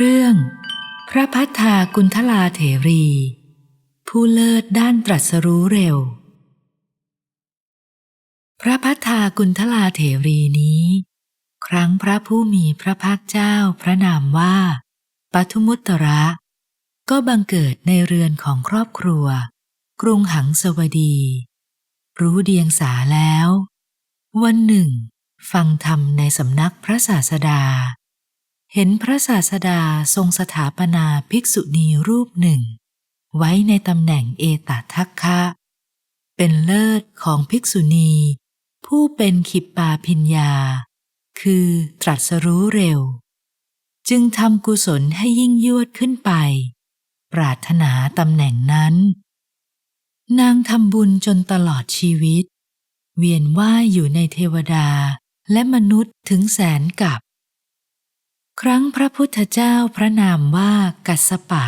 เรื่อง พระพัฒากุณฑลาเถรี ผู้เลิศด้านตรัสรู้เร็ว พระพัฒากุณฑลาเถรีนี้ ครั้งพระผู้มีพระภาคเจ้าพระนามว่าปัทุมุตตระ ก็บังเกิดในเรือนของครอบครัว กรุงหังสวดี รู้เดียงสาแล้ว วันหนึ่ง ฟังธรรมในสำนักพระศาสดา เห็นพระศาสดาทรงสถาปนาภิกษุณีรูปหนึ่ง ไว้ในตำแหน่งเอตทัคคะ เป็นเลิศของภิกษุณี ผู้เป็นขิปปาพิญญา คือตรัสรู้เร็ว จึงทำกุศลให้ยิ่งยวดขึ้นไป ปรารถนาตำแหน่งนั้น นางทำบุญจนตลอดชีวิต เวียนว่ายอยู่ในเทวดาและมนุษย์ถึงแสนกับ ครั้งพระพุทธเจ้าพระนามว่ากัสสปะ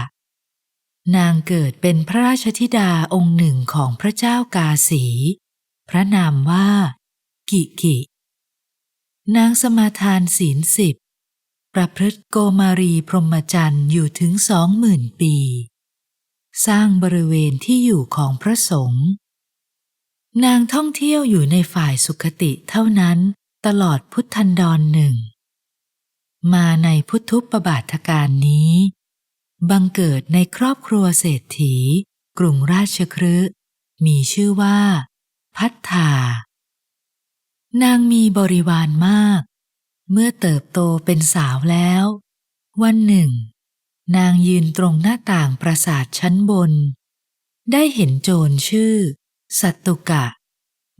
นางเกิดเป็นพระราชธิดาองค์หนึ่งของพระเจ้ากาสี พระนามว่า กิกิ นางสมาทานศีลสิบ ประพฤติโกมารีพรหมจรรย์อยู่ถึงสองหมื่นปี สร้างบริเวณที่อยู่ของพระสงฆ์นางท่องเที่ยวอยู่ในฝ่ายสุขติเท่านั้นตลอดพุทธันดรหนึ่ง มาในพุทธุปบาทการนี้ บังเกิดในครอบครัวเศรษฐี กรุงราชครืมีชื่อว่า พัฒธานางมีบริวารมาก เมื่อเติบโตเป็นสาวแล้ว วันหนึ่ง นางยืนตรงหน้าต่างปราสาทชั้นบน ได้เห็นโจรชื่อ สัตตุกะ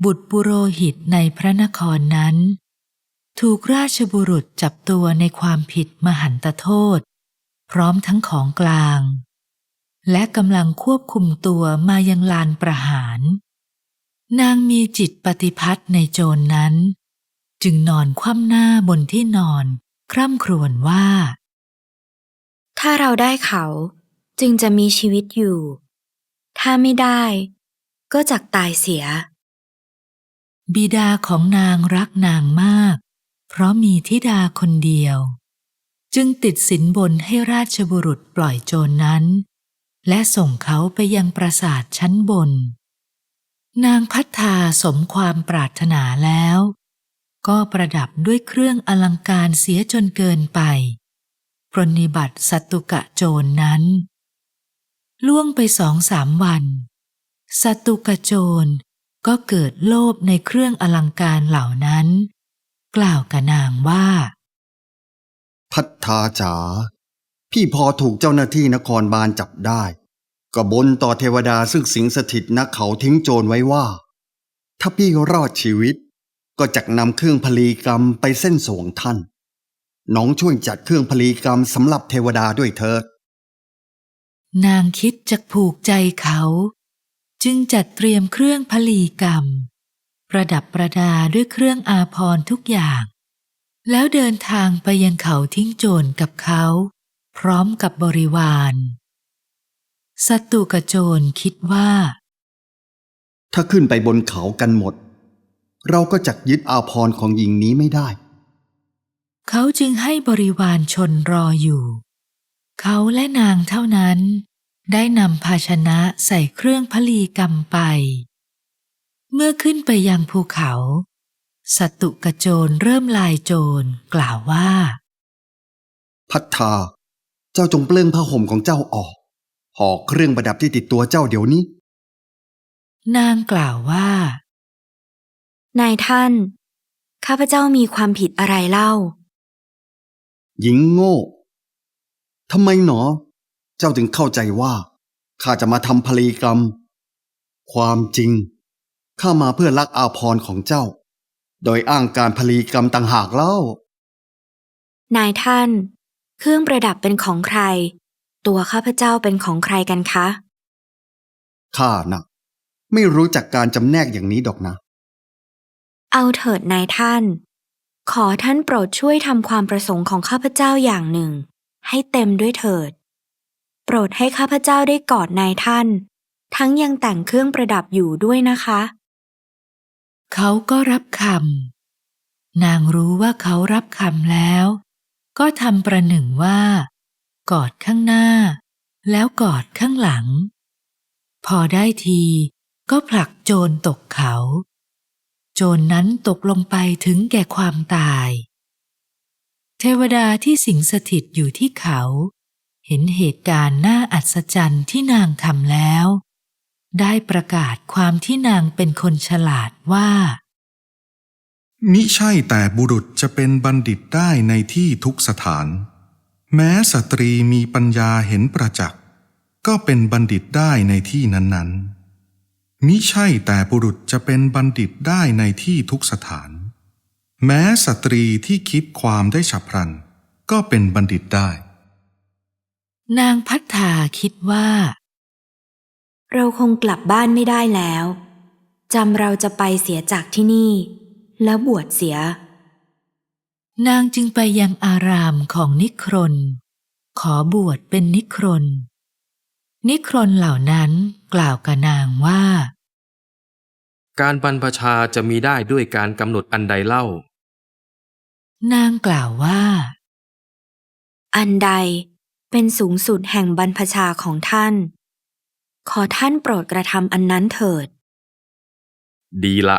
บุตรปุโรหิตในพระนครนั้น ถูกราชบุรุษจับตัวในความผิดมหันตโทษ พร้อมทั้งของกลาง และกำลังควบคุมตัวมายังลานประหาร นางมีจิตปฏิพัทธ์ในโจรนั้น จึงนอนคว่ำหน้าบนที่นอน คร่ำครวญว่า ถ้าเราได้เขาจึงจะมีชีวิตอยู่ ถ้าไม่ได้ก็จักตายเสีย บิดาของนางรักนางมาก เพราะมีธิดาคนเดียว จึงติดสินบนให้ราชบุรุษปล่อยโจรนนั้น และส่งเขาไปยังปราสาทชั้นบน นางพัฒนาสมความปรารถนาแล้ว ก็ประดับด้วยเครื่องอลังการเสียจนเกินไปปรนนิบัติสัตุกะโจรนนั้น ล่วงไปสองสามวัน สัตตุกะโจรก็เกิดโลภในเครื่องอลังการเหล่านั้น กล่าวกับนางว่า พัฒนาจ๋าพี่พอถูกเจ้าหน้าที่นครบาลจับได้ ก็บนต่อเทวดาซึ่งสิงสถิตณเขาทิ้งโจรไว้ว่า ถ้าพี่รอดชีวิต ก็จักนำเครื่องพลีกรรมไปเส้นสวงท่าน น้องช่วยจัดเครื่องพลีกรรมสำหรับเทวดาด้วยเถิดนางคิดจะผูกใจเขา จึงจัดเตรียมเครื่องพลีกรรม ประดับประดาด้วยเครื่องอาภรณ์ทุกอย่าง แล้วเดินทางไปยังเขาทิ้งโจรกับเขา พร้อมกับบริวาร สัตตุกโจรคิดว่า ถ้าขึ้นไปบนเขากันหมด เราก็จักยึดอาพรณ์ของหญิงนี้ไม่ได้ เขาจึงให้บริวารชนรออยู่ เขาและนางเท่านั้น ได้นำภาชนะใส่เครื่องพลีกรรมไป เมื่อขึ้นไปยังภูเขา สัตตุกโจรเริ่มลายโจรกล่าวว่า พัฒนาเจ้าจงเปลื้องผ้าห่มของเจ้าออกห่อเครื่องประดับที่ติดตัวเจ้าเดี๋ยวนี้ นางกล่าวว่า นายท่าน ข้าพเจ้ามีความผิดอะไรเล่า หญิงโง่ทำไมหนอ เจ้าถึงเข้าใจว่า ข้าจะมาทำพลีกรรม ความจริง ข้ามาเพื่อลักอาพรณ์ของเจ้า โดยอ้างการพลีกรรมต่างหากเล่า นายท่าน เครื่องประดับเป็นของใคร ตัวข้าพเจ้าเป็นของใครกันคะ ข้านะไม่รู้จักการจำแนกอย่างนี้ดอกนะ เอาเถิดนายท่าน ขอท่านโปรดช่วยทำความประสงค์ของข้าพเจ้าอย่างหนึ่ง ให้เต็มด้วยเถิด โปรดให้ข้าพเจ้าได้กอดนายท่าน ทั้งยังแต่งเครื่องประดับอยู่ด้วยนะคะ เขาก็รับคำนางรู้ว่าเขารับคำแล้ว ก็ทำประหนึ่งว่า กอดข้างหน้า แล้วกอดข้างหลัง พอได้ทีก็ผลักโจรตกเขา โจรนนั้นตกลงไปถึงแก่ความตาย เทวดาที่สิงสถิตอยู่ที่เขา เห็นเหตุการณ์น่าอัศจรรย์ที่นางทำแล้ว ได้ประกาศความที่นางเป็นคนฉลาดว่า มิใช่แต่บุรุษจะเป็นบัณฑิตได้ในที่ทุกสถาน แม้สตรีมีปัญญาเห็นประจักษ์ก็เป็นบัณฑิตได้ในที่นั้นๆ มิใช่แต่บุรุษจะเป็นบัณฑิตได้ในที่ทุกสถาน แม้สตรีที่คิดความได้ฉับพลัน ก็เป็นบัณฑิตได้ นางพัฒธาคิดว่า เราคงกลับบ้านไม่ได้แล้วจำเราจะไปเสียจากที่นี่ แล้วบวชเสีย นางจึงไปยังอารามของนิครน ขอบวชเป็นนิครน นิครนเหล่านั้นกล่าวกับนางว่า การบรรพชาจะมีได้ด้วยการกำหนดอันใดเล่า นางกล่าวว่า อันใดเป็นสูงสุดแห่งบรรพชาของท่าน ขอท่านโปรดกระทำอันนั้นเถิด ดีละ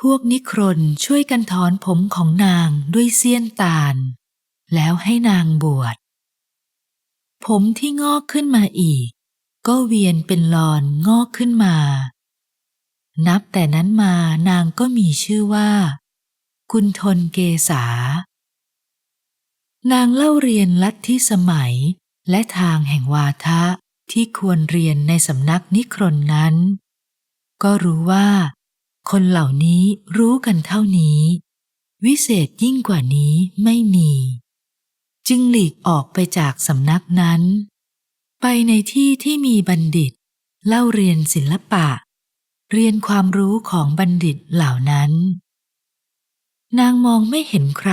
พวกนิครนช่วยกันถอนผมของนางด้วยเสี้ยนตาล แล้วให้นางบวช ผมที่งอกขึ้นมาอีก ก็เวียนเป็นลอนงอกขึ้นมา นับแต่นั้นมานางก็มีชื่อว่ากุณฑลเกษานางเล่าเรียนลัทธิสมัยและทางแห่งวาทะ ที่ควรเรียนในสำนักนิครนนั้น ก็รู้ว่า คนเหล่านี้รู้กันเท่านี้ วิเศษยิ่งกว่านี้ไม่มี จึงหลีกออกไปจากสำนักนั้น ไปในที่ที่มีบัณฑิต เล่าเรียนศิลปะ เรียนความรู้ของบัณฑิตเหล่านั้น นางมองไม่เห็นใคร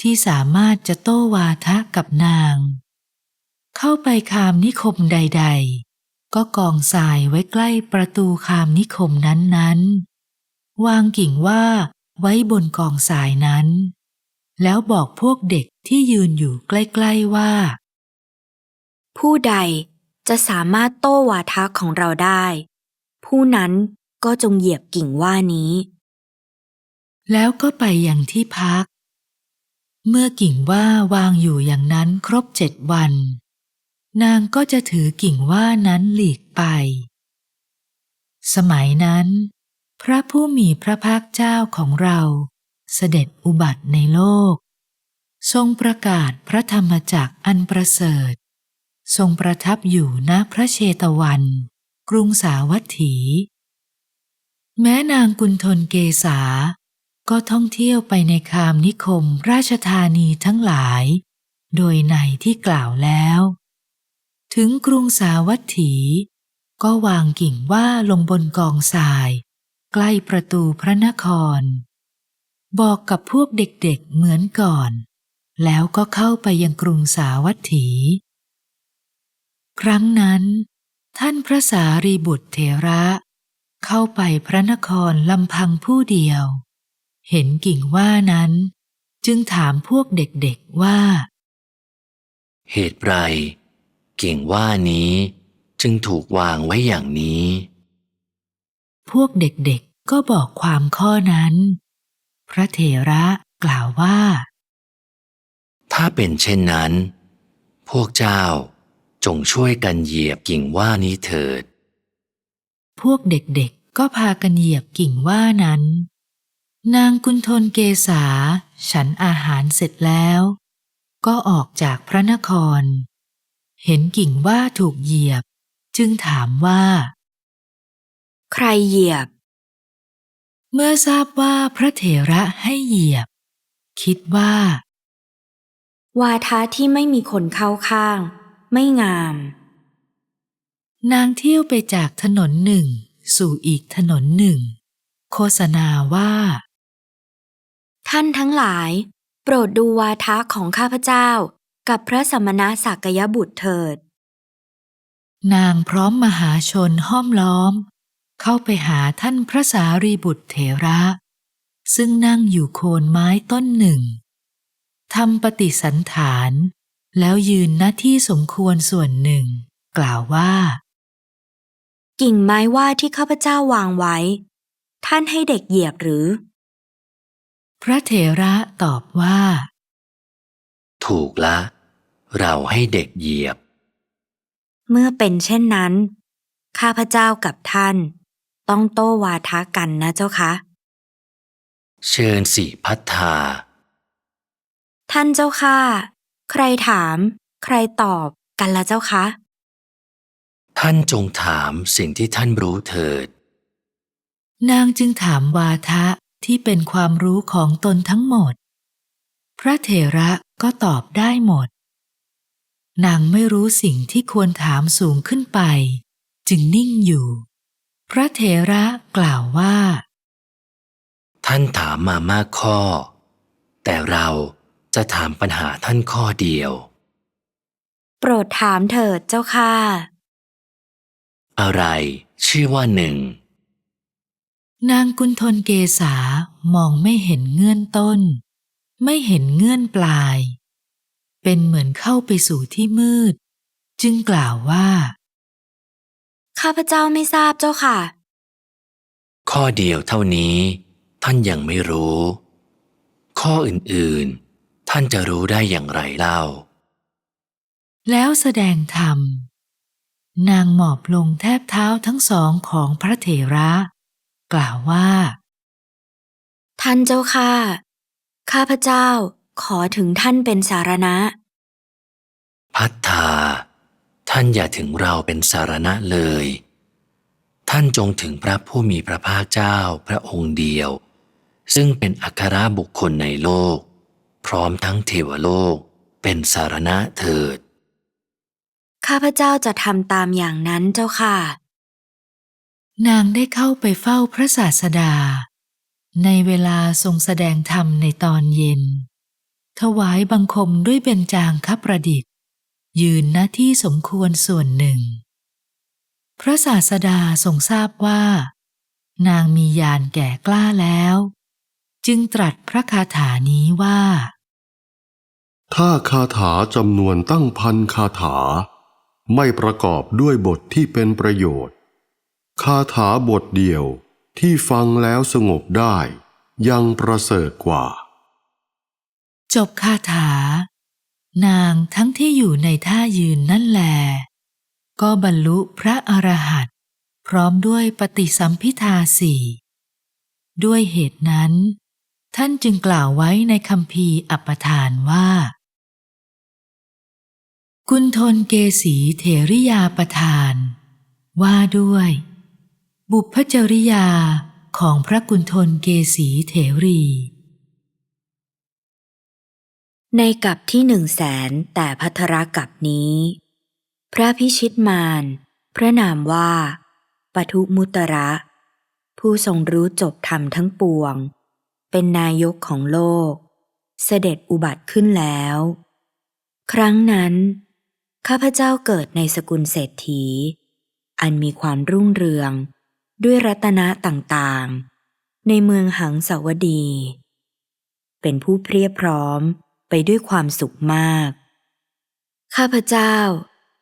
ที่สามารถจะโต้วาทะกับนาง เข้าไปคามนิคมใด ๆ ก็กองทรายไว้ใกล้ประตูคามนิคมนั้นๆ วางกิ่งว่าไว้บนกองทรายนั้น แล้วบอกพวกเด็กที่ยืนอยู่ใกล้ๆว่า ผู้ใดจะสามารถโต้วาทะของเราได้ ผู้นั้นก็จงเหยียบกิ่งว่านี้ แล้วก็ไปยังที่พัก เมื่อกิ่งว่าวางอยู่อย่างนั้นครบเจ็ดวัน นางก็จะถือกิ่งว่านั้นหลีกไป สมัยนั้น พระผู้มีพระภาคเจ้าของเราเสด็จอุบัติในโลก ทรงประกาศพระธรรมจักอันประเสริฐ ทรงประทับอยู่ณพระเชตวัน กรุงสาวัตถี แม้นางกุณฑลเกษาก็ท่องเที่ยวไปในคามนิคมราชธานีทั้งหลาย โดยในที่กล่าวแล้ว ถึงกรุงสาวัตถี ก็วางกิ่งว่าลงบนกองทราย ใกล้ประตูพระนคร บอกกับพวกเด็กๆเหมือนก่อน แล้วก็เข้าไปยังกรุงสาวัตถี ครั้งนั้น ท่านพระสารีบุตรเถระ เข้าไปพระนครลำพังผู้เดียว เห็นกิ่งว่านั้น จึงถามพวกเด็กๆว่า เหตุไร กิ่งว่านี้จึงถูกวางไว้อย่างนี้ พวกเด็กๆก็บอกความข้อนั้น พระเถระกล่าวว่า ถ้าเป็นเช่นนั้น พวกเจ้าจงช่วยกันเหยียบกิ่งว่านี้เถิด พวกเด็กๆก็พากันเหยียบกิ่งว่านั้น นางกุณฑลเกษา ฉันอาหารเสร็จแล้ว ก็ออกจากพระนคร เห็นกิ่งว่าถูกเหยียบ จึงถามว่า ใครเหยียบ เมื่อทราบว่าพระเถระให้เหยียบ คิดว่า วาทะที่ไม่มีคนเข้าข้าง ไม่งาม นางเที่ยวไปจากถนนหนึ่ง สู่อีกถนนหนึ่ง โฆษณาว่า ท่านทั้งหลาย โปรดดูวาทะของข้าพเจ้า กับพระสมณะสักยบุตรเถิด นางพร้อมมหาชนห้อมล้อม เข้าไปหาท่านพระสารีบุตรเถระ ซึ่งนั่งอยู่โคนไม้ต้นหนึ่งทำปฏิสันฐาน แล้วยืนหน้าที่สมควรส่วนหนึ่ง กล่าวว่า กิ่งไม้ว่าที่ข้าพเจ้าวางไว้ ท่านให้เด็กเหยียบหรือ พระเถระตอบว่า ถูกละ เราให้เด็กเหยียบ เมื่อเป็นเช่นนั้น ข้าพเจ้ากับท่าน ต้องโต้วาทะกันนะเจ้าคะ เชิญสิพัฒนาท่านเจ้าค่ะ ใครถาม ใครตอบกันละเจ้าคะ ท่านจงถามสิ่งที่ท่านรู้เถิด นางจึงถามวาทะที่เป็นความรู้ของตนทั้งหมด พระเถระก็ตอบได้หมด นางไม่รู้สิ่งที่ควรถามสูงขึ้นไป จึงนิ่งอยู่ พระเถระกล่าวว่า ท่านถามมามากข้อ แต่เราจะถามปัญหาท่านข้อเดียว โปรดถามเถิดเจ้าค่ะ อะไรชื่อว่าหนึ่ง นางกุณฑลเกษามองไม่เห็นเงื่อนต้น ไม่เห็นเงื่อนปลาย เป็นเหมือนเข้าไปสู่ที่มืด จึงกล่าวว่า ข้าพเจ้าไม่ทราบเจ้าค่ะ ข้อเดียวเท่านี้ ท่านยังไม่รู้ ข้ออื่นๆ ท่านจะรู้ได้อย่างไรเล่า แล้วแสดงธรรม นางหมอบลงแทบเท้าทั้งสองของพระเถระ กล่าวว่า ท่านเจ้าค่ะ ข้าพเจ้า ขอถึงท่านเป็นสารณะ พัฒนาท่านอย่าถึงเราเป็นสารณะเลย ท่านจงถึงพระผู้มีพระภาคเจ้าพระองค์เดียว ซึ่งเป็นอัครบุคคลในโลก พร้อมทั้งเทวโลกเป็นสารณะเถิด ข้าพเจ้าจะทำตามอย่างนั้นเจ้าค่ะ นางได้เข้าไปเฝ้าพระศาสดา ในเวลาทรงแสดงธรรมในตอนเย็น ถวายบังคมด้วยเบญจางคประดิษฐ์ ยืนหน้าที่สมควรส่วนหนึ่ง พระศาสดาทรงทราบว่า นางมีญาณแก่กล้าแล้ว จึงตรัสพระคาถานี้ว่า ถ้าคาถาจำนวนตั้งพันคาถา ไม่ประกอบด้วยบทที่เป็นประโยชน์ คาถาบทเดียวที่ฟังแล้วสงบได้ ยังประเสริฐกว่า จบคาถา นางทั้งที่อยู่ในท่ายืนนั่นแลก็บรรลุพระอรหันต์พร้อมด้วยปฏิสัมพิทาสี่ด้วยเหตุนั้น ท่านจึงกล่าวไว้ในคำพีอัปปทานว่า กุณฑลเกสีเถริยาประทาน ว่าด้วย บุพจริยาของพระกุณฑลเกสีเถรี ในกับที่หนึ่งแสนแต่พัทรกับนี้ พระพิชิตมาร พระนามว่าปทุมุตระ ผู้ทรงรู้จบธรรมทั้งปวง เป็นนายกของโลก เสด็จอุบัติขึ้นแล้ว ครั้งนั้น ข้าพเจ้าเกิดในสกุลเศรษฐี อันมีความรุ่งเรืองด้วยรัตนะต่างๆ ในเมืองหังสาวดี เป็นผู้เพรียบพร้อม ไปด้วยความสุขมาก ข้าพเจ้า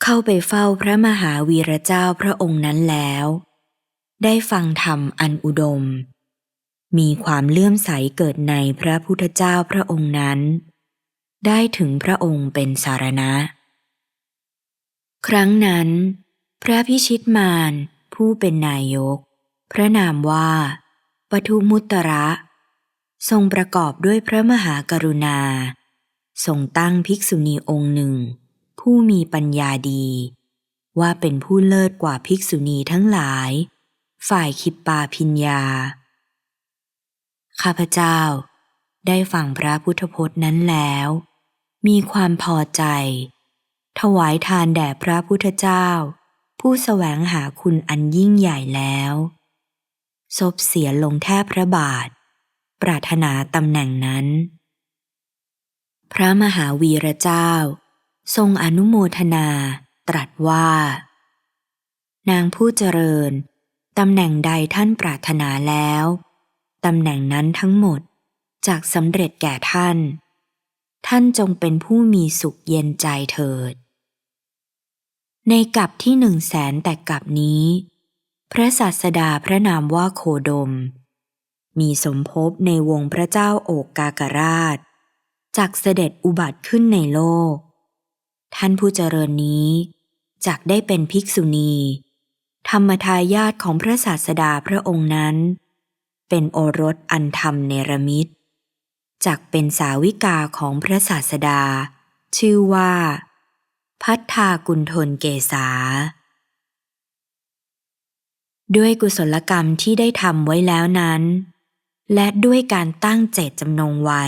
เข้าไปเฝ้าพระมหาวีระเจ้าพระองค์นั้นแล้ว ได้ฟังธรรมอันอุดม มีความเลื่อมใสเกิดในพระพุทธเจ้าพระองค์นั้น ได้ถึงพระองค์เป็นสารณะ ครั้งนั้น พระพิชิตมารผู้เป็นนายก พระนามว่าปทุมุตระ ทรงประกอบด้วยพระมหากรุณา ทรงตั้งภิกษุณีองค์หนึ่ง ผู้มีปัญญาดี ว่าเป็นผู้เลิศกว่าภิกษุณีทั้งหลาย ฝ่ายคิปปาพิญญา ข้าพเจ้า ได้ฟังพระพุทธพจน์นั้นแล้ว มีความพอใจ ถวายทานแด่พระพุทธเจ้า ผู้แสวงหาคุณอันยิ่งใหญ่แล้วซบเสียลงแทบพระบาท ปรารถนาตำแหน่งนั้น พระมหาวีระเจ้า ทรงอนุโมทนา ตรัสว่า นางผู้เจริญตำแหน่งใดท่านปรารถนาแล้วตำแหน่งนั้นทั้งหมดจากสำเร็จแก่ท่าน ท่านจงเป็นผู้มีสุขเย็นใจเถิด ในกับที่หนึ่งแสนแต่กับนี้ พระศาสดาพระนามว่าโคดม มีสมภพในวงพระเจ้าโอกกากราช จากเสด็จอุบัติขึ้นในโลก ท่านผู้เจริญนี้จากได้เป็นภิกษุณี ธรรมทายาทของพระศาสดาพระองค์นั้น เป็นโอรสอันธรรมเนรมิตจากเป็นสาวิกาของพระศาสดา ชื่อว่า พัฒธากุณฑลเกษาด้วยกุศลกรรมที่ได้ทำไว้แล้วนั้น และด้วยการตั้งเจตจำนงไว้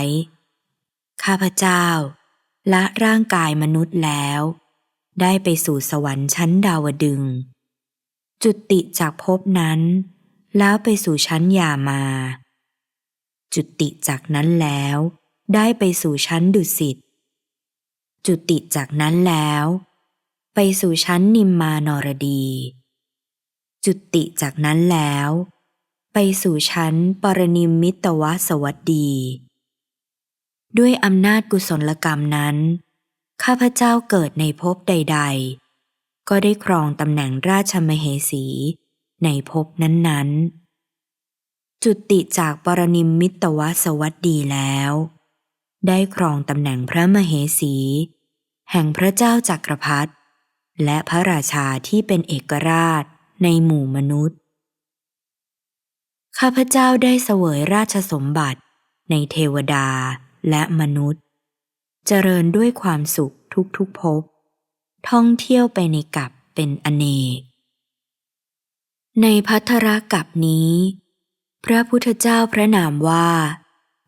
ข้าพเจ้า ละร่างกายมนุษย์แล้ว ได้ไปสู่สวรรค์ชั้นดาวดึง จุติจากภพนั้น แล้วไปสู่ชั้นยามา จุติจากนั้นแล้ว ได้ไปสู่ชั้นดุสิต จุติจากนั้นแล้ว ไปสู่ชั้นนิมมานรดี จุติจากนั้นแล้ว ไปสู่ชั้นปรนิมมิตวสวัสดี ด้วยอำนาจกุศลกรรมนั้น ข้าพเจ้าเกิดในภพใด ๆ ก็ได้ครองตำแหน่งราชมเหสีในภพนั้นๆ จุติจากปรนิมมิตวสวัสดีแล้ว ได้ครองตำแหน่งพระมเหสี แห่งพระเจ้าจักรพรรดิและพระราชาที่เป็นเอกราชในหมู่มนุษย์ ข้าพเจ้าได้เสวยราชสมบัติในเทวดา และมนุษย์ เจริญด้วยความสุขทุกๆภพท่องเที่ยวไปในกับเป็นอเนก ในพัทธรกับนี้ พระพุทธเจ้าพระนามว่า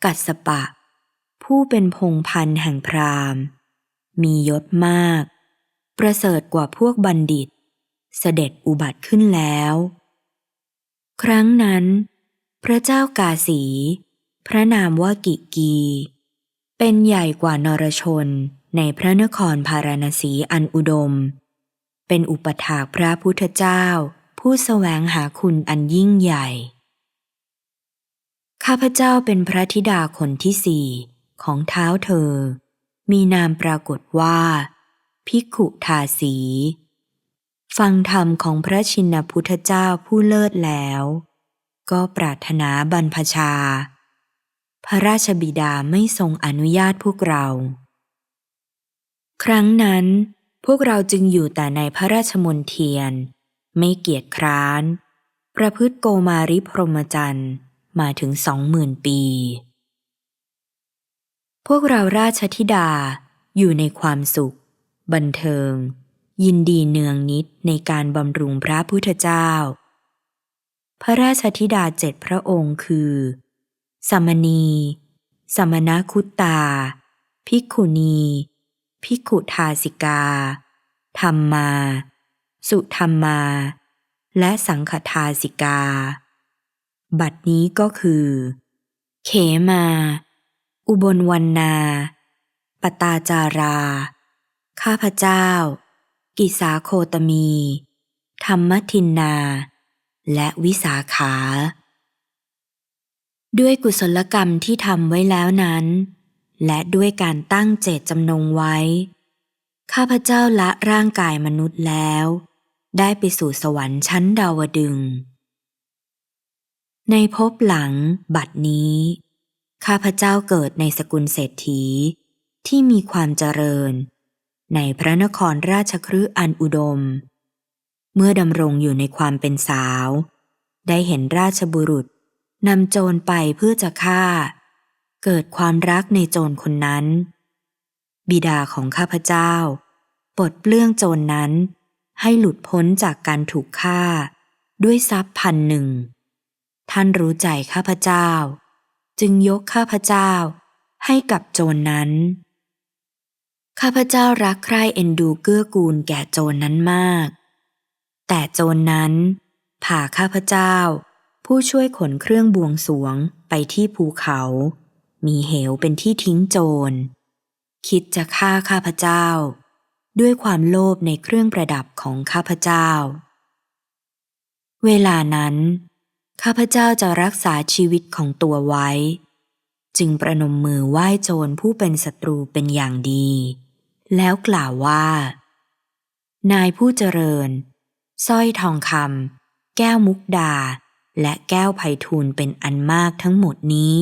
กัสสปะ ผู้เป็นพงพันธ์แห่งพราหมณ์ มียศมาก ประเสริฐกว่าพวกบัณฑิต เสด็จอุบัติขึ้นแล้ว ครั้งนั้น พระเจ้ากาสี พระนามว่ากิกี เป็นใหญ่กว่านรชนในพระนครพาราณสีอันอุดม เป็นอุปถากพระพุทธเจ้า ผู้แสวงหาคุณอันยิ่งใหญ่ ข้าพเจ้าเป็นพระธิดาคนที่สี่ของเท้าเธอ มีนามปรากฏว่าภิกขุทาสี ฟังธรรมของพระชินพุทธเจ้าผู้เลิศแล้ว ก็ปรารถนาบรรพชา พระราชบิดาไม่ทรงอนุญาตพวกเรา ครั้งนั้น พวกเราจึงอยู่แต่ในพระราชมนเทียน ไม่เกียจคร้าน ประพฤติโกมาริพรหมจรรย์มาถึงสองหมื่นปี พวกเราราชธิดาอยู่ในความสุข บันเทิง ยินดีเนืองนิดในการบำรุงพระพุทธเจ้า พระราชธิดาเจ็ดพระองค์คือ สมณี สมณคุตตา ภิกขุณี ภิกขุทาสิกา ธรรมา สุธรรมา และสังฆทาสิกา บัดนี้ก็คือ เขมา อุบลวันนา ปตาจารา ข้าพเจ้า กิสาโคตมี ธรรมทินนา และวิสาขา ด้วยกุศลกรรมที่ทำไว้แล้วนั้น และด้วยการตั้งเจตจำนงไว้ ข้าพเจ้าละร่างกายมนุษย์แล้ว ได้ไปสู่สวรรค์ชั้นดาวดึง ในภพหลังบัดนี้ ข้าพเจ้าเกิดในสกุลเศรษฐีที่มีความเจริญ ในพระนครราชครือันอุดม เมื่อดำรงอยู่ในความเป็นสาว ได้เห็นราชบุรุษ นำโจรไปเพื่อจะฆ่า เกิดความรักในโจรคนนั้น บิดาของข้าพเจ้าปลดเปลื้องโจรนนั้น ให้หลุดพ้นจากการถูกฆ่า ด้วยทรัพย์พันหนึ่ง ท่านรู้ใจข้าพเจ้า จึงยกข้าพเจ้าให้กับโจรนนั้น ข้าพเจ้ารักใคร่เอ็นดูเกื้อกูลแก่โจรนนั้นมาก แต่โจรนนั้นผ่าข้าพเจ้า ผู้ช่วยขนเครื่องบวงสวงไปที่ภูเขา มีเหวเป็นที่ทิ้งโจร คิดจะฆ่าข้าพเจ้า ด้วยความโลภในเครื่องประดับของข้าพเจ้า เวลานั้น ข้าพเจ้าจะรักษาชีวิตของตัวไว้ จึงประนมมือไหว้โจรผู้เป็นศัตรูเป็นอย่างดี แล้วกล่าวว่า นายผู้เจริญสร้อยทองคำแก้วมุกดา และแก้วไพฑูรย์เป็นอันมากทั้งหมดนี้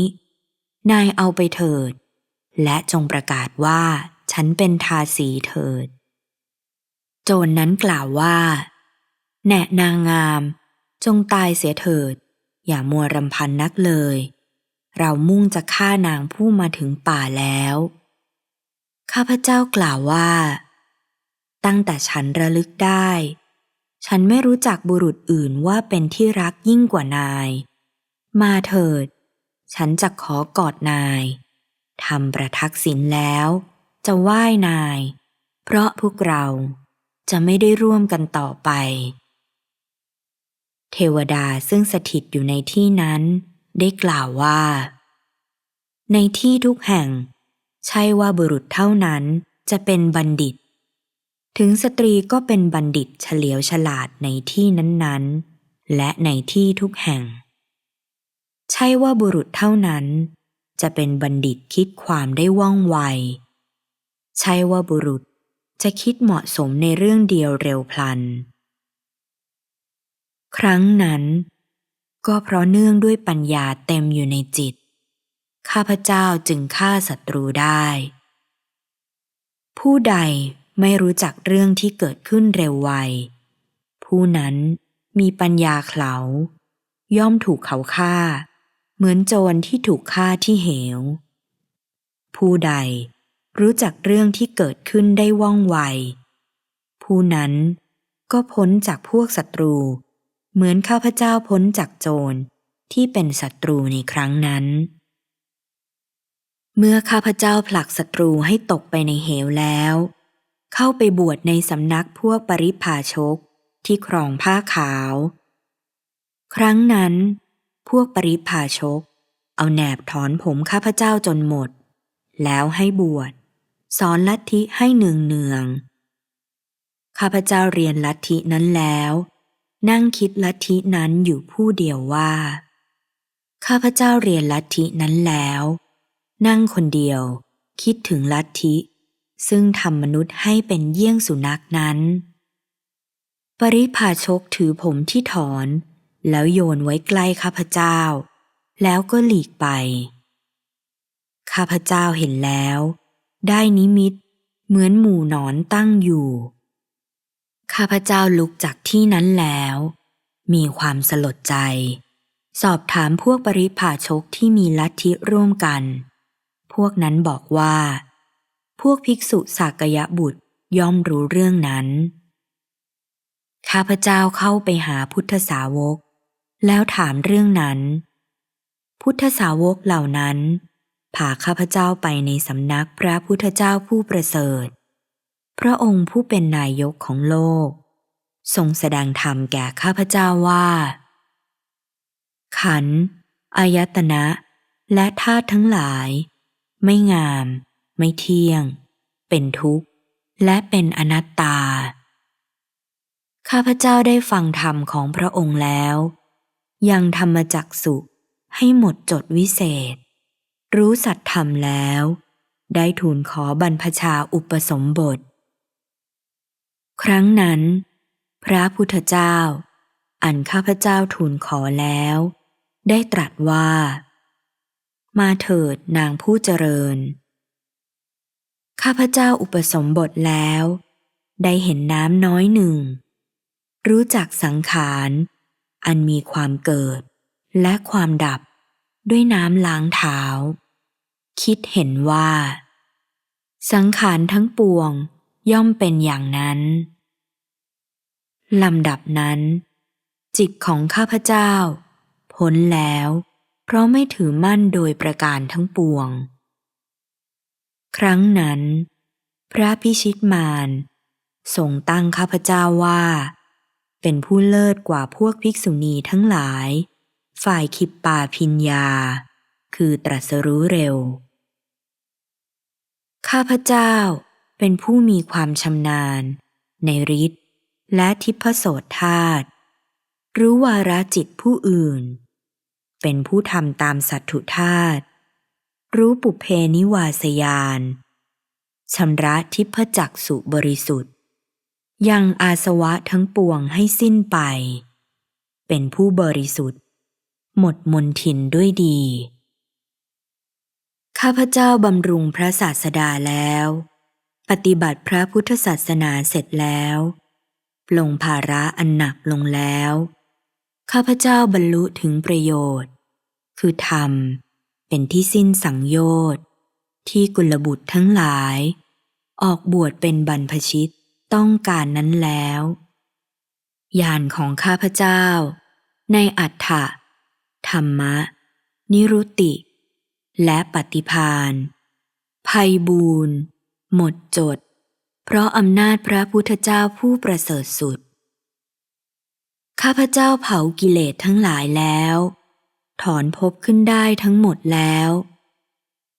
นายเอาไปเถิด และจงประกาศว่าฉันเป็นทาสีเถิด โจรนนั้นกล่าวว่า แน่นางงาม จงตายเสียเถิด อย่ามัวรำพันนักเลย เรามุ่งจะฆ่านางผู้มาถึงป่าแล้ว ข้าพเจ้ากล่าวว่า ตั้งแต่ฉันระลึกได้ ฉันไม่รู้จักบุรุษอื่นว่าเป็นที่รักยิ่งกว่านาย มาเถิด ฉันจะขอกอดนายทำประทักษิณแล้ว จะไหว้นาย เพราะพวกเราจะไม่ได้ร่วมกันต่อไป เทวดาซึ่งสถิตอยู่ในที่นั้น ได้กล่าวว่า ในที่ทุกแห่ง ใช่ว่าบุรุษเท่านั้นจะเป็นบัณฑิต ถึงสตรีก็เป็นบัณฑิตเฉลียวฉลาดในที่นั้นๆ และในที่ทุกแห่ง ใช่ว่าบุรุษเท่านั้น จะเป็นบัณฑิตคิดความได้ว่องไว ใช่ว่าบุรุษจะคิดเหมาะสมในเรื่องเดียวเร็วพลัน ครั้งนั้น ก็เพราะเนื่องด้วยปัญญาเต็มอยู่ในจิต ข้าพเจ้าจึงฆ่าศัตรูได้ ผู้ใด ไม่รู้จักเรื่องที่เกิดขึ้นเร็วไว ผู้นั้นมีปัญญาเขลาย่อมถูกเขาฆ่า เหมือนโจรที่ถูกฆ่าที่เหว ผู้ใดรู้จักเรื่องที่เกิดขึ้นได้ว่องไว ผู้นั้นก็พ้นจากพวกศัตรู เหมือนข้าพเจ้าพ้นจากโจรที่เป็นศัตรูในครั้งนั้น เมื่อข้าพเจ้าผลักศัตรูให้ตกไปในเหวแล้ว เข้าไปบวชในสำนักพวกปริพาชกที่ครองผ้าขาว ครั้งนั้น พวกปริพาชก เอาแหนบถอนผมข้าพเจ้าจนหมด แล้วให้บวชสอนลัทธิให้เนืองเนืองๆข้าพเจ้าเรียนลัทธินั้นแล้ว นั่งคิดลัทธินั้นอยู่ผู้เดียวว่า ข้าพเจ้าเรียนลัทธินั้นแล้ว นั่งคนเดียว คิดถึงลัทธิ ซึ่งทำมนุษย์ให้เป็นเยี่ยงสุนัขนั้น ปริพาชกถือผมที่ถอน แล้วโยนไว้ใกล้ข้าพเจ้า แล้วก็หลีกไป ข้าพเจ้าเห็นแล้ว ได้นิมิต เหมือนหมู่หนอนตั้งอยู่ ข้าพเจ้าลุกจากที่นั้นแล้ว มีความสลดใจ สอบถามพวกปริพาชกที่มีลัทธิร่วมกัน พวกนั้นบอกว่า พวกภิกษุสากยะบุตรย่อมรู้เรื่องนั้น ข้าพเจ้าเข้าไปหาพุทธสาวก แล้วถามเรื่องนั้น พุทธสาวกเหล่านั้นพาข้าพเจ้าไปในสำนักพระพุทธเจ้าผู้ประเสริฐ พระองค์ผู้เป็นนายกของโลก ทรงแสดงธรรมแก่ข้าพเจ้าว่า ขันอายตนะ และธาตุทั้งหลาย ไม่งาม ไม่เที่ยง เป็นทุกข์ และเป็นอนัตตา ข้าพเจ้าได้ฟังธรรมของพระองค์แล้ว ยังธรรมจักสุให้หมดจดวิเศษ รู้สัตธรรมแล้ว ได้ทูลขอบรรพชาอุปสมบท ครั้งนั้น พระพุทธเจ้า อันข้าพเจ้าทูลขอแล้ว ได้ตรัสว่า มาเถิดนางผู้เจริญ ข้าพเจ้าอุปสมบทแล้ว ได้เห็นน้ำน้อยหนึ่ง รู้จักสังขารอันมีความเกิด และความดับด้วยน้ำล้างเท้า คิดเห็นว่า สังขารทั้งปวงย่อมเป็นอย่างนั้นลำดับนั้น จิตของข้าพเจ้า พ้นแล้ว เพราะไม่ถือมั่นโดยประการทั้งปวง ครั้งนั้น พระพิชิตมารทรงตั้งข้าพเจ้าว่า เป็นผู้เลิศกว่าพวกภิกษุณีทั้งหลาย ฝ่ายขิปปาพิญญา คือตรัสรู้เร็ว ข้าพเจ้าเป็นผู้มีความชำนาญ ในฤทธิ์และทิพโสธาตรู้วาระจิตผู้อื่น เป็นผู้ทำตามสัตถุธาตุ รู้ปุเพนิวาสยานชำระทิพจักสุบริสุทธิ์ ยังอาสวะทั้งปวงให้สิ้นไป เป็นผู้บริสุทธิ์ หมดมนทินด้วยดี ข้าพเจ้าบำรุงพระศาสดาแล้ว ปฏิบัติพระพุทธศาสนาเสร็จแล้วปลงภาระอันหนักลงแล้ว ข้าพเจ้าบรรลุถึงประโยชน์ คือธรรม เป็นที่สิ้นสังโยชน์ ที่กุลบุตรทั้งหลาย ออกบวชเป็นบรรพชิตต้องการนั้นแล้วญาณของข้าพเจ้า ในอัฏฐะธรรมะ นิรุตติและปฏิพานภัยบูรณ์หมดจด เพราะอำนาจพระพุทธเจ้าผู้ประเสริฐสุด ข้าพเจ้าเผากิเลสทั้งหลายแล้ว ถอนภพขึ้นได้ทั้งหมดแล้ว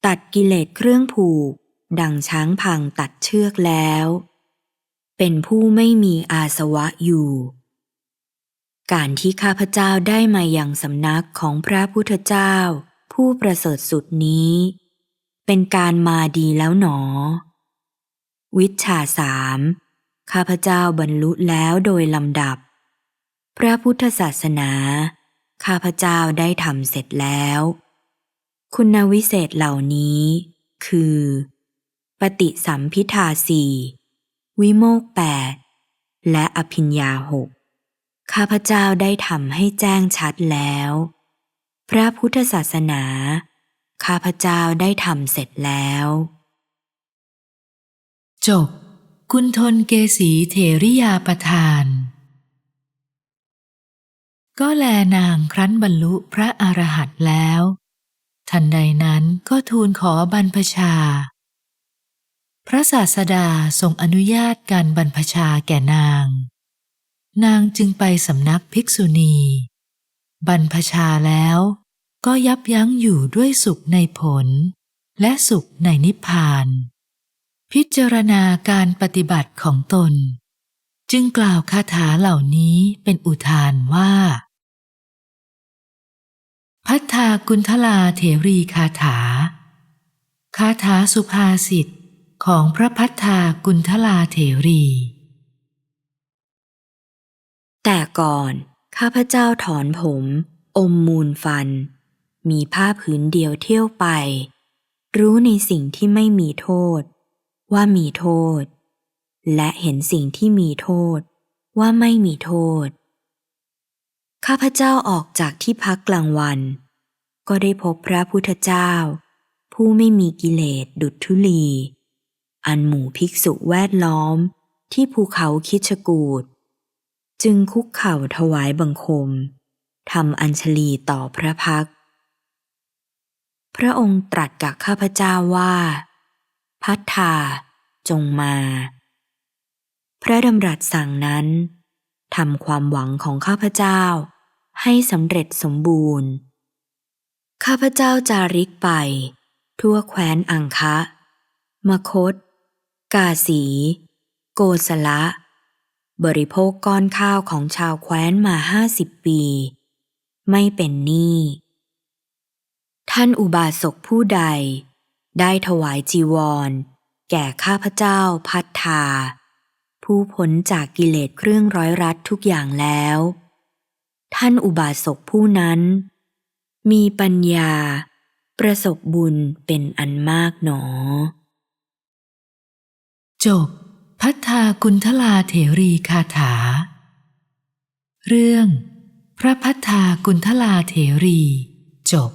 ตัดกิเลสเครื่องผูก ดังช้างพังตัดเชือกแล้ว เป็นผู้ไม่มีอาสวะอยู่ การที่ข้าพเจ้าได้มาอย่างสำนักของพระพุทธเจ้า ผู้ประเสริฐสุดนี้ เป็นการมาดีแล้วหนอ วิชชาสามข้าพเจ้าบรรลุแล้วโดยลำดับ พระพุทธศาสนา ข้าพเจ้าได้ทำเสร็จแล้ว คุณวิเศษเหล่านี้ คือ ปฏิสัมพิทาสี่วิโมกแปดและอภิญญาหกข้าพเจ้าได้ทำให้แจ้งชัดแล้ว พระพุทธศาสนา ข้าพเจ้าได้ทำเสร็จแล้ว จบกุณทนเกษีเถริยาประทาน ก็แลนางครั้นบรรลุพระอรหันต์แล้ว ทันใดนั้นก็ทูลขอบรรพชา พระศาสดาทรงอนุญาตการบรรพชาแก่นาง นางจึงไปสำนักภิกษุณี บรรพชาแล้วก็ยับยั้งอยู่ด้วยสุขในผล และสุขในนิพพาน พิจารณาการปฏิบัติของตน จึงกล่าวคาถาเหล่านี้เป็นอุทานว่า พัทธากุณทลาเถรีคาถา คาถาสุภาษิตของพระพัทธากุณทลาเถรี แต่ก่อน ข้าพเจ้าถอนผม อมมูลฟัน มีผ้าผืนเดียวเที่ยวไป รู้ในสิ่งที่ไม่มีโทษ ว่ามีโทษ และเห็นสิ่งที่มีโทษ ว่าไม่มีโทษ ข้าพเจ้าออกจากที่พักกลางวัน ก็ได้พบพระพุทธเจ้า ผู้ไม่มีกิเลสดุจทุลี อันหมู่ภิกษุแวดล้อมที่ภูเขาคิชกูดจึงคุกเข่าถวายบังคมทำอัญชลีต่อพระพัก พระองค์ตรัสกับข้าพเจ้าว่า พัทธาจงมา พระดำรัสสั่งนั้น ทำความหวังของข้าพเจ้า ให้สำเร็จสมบูรณ์ ข้าพเจ้าจาริกไป ทั่วแคว้นอังคะ มคต กาสี โกสละ บริโภคก้อนข้าวของชาวแคว้นมาห้าสิบปี ไม่เป็นหนี้ท่านอุบาสกผู้ใด ได้ถวายจีวร แก่ข้าพเจ้าพัทธา ผู้พ้นจากกิเลสเครื่องร้อยรัดทุกอย่างแล้ว ท่านอุบาสกผู้นั้น มีปัญญา ประสบบุญเป็นอันมากหนอ จบ พัทธากุณทลาเถรีคาถา เรื่อง พระพัทธากุณทลาเถรี จบ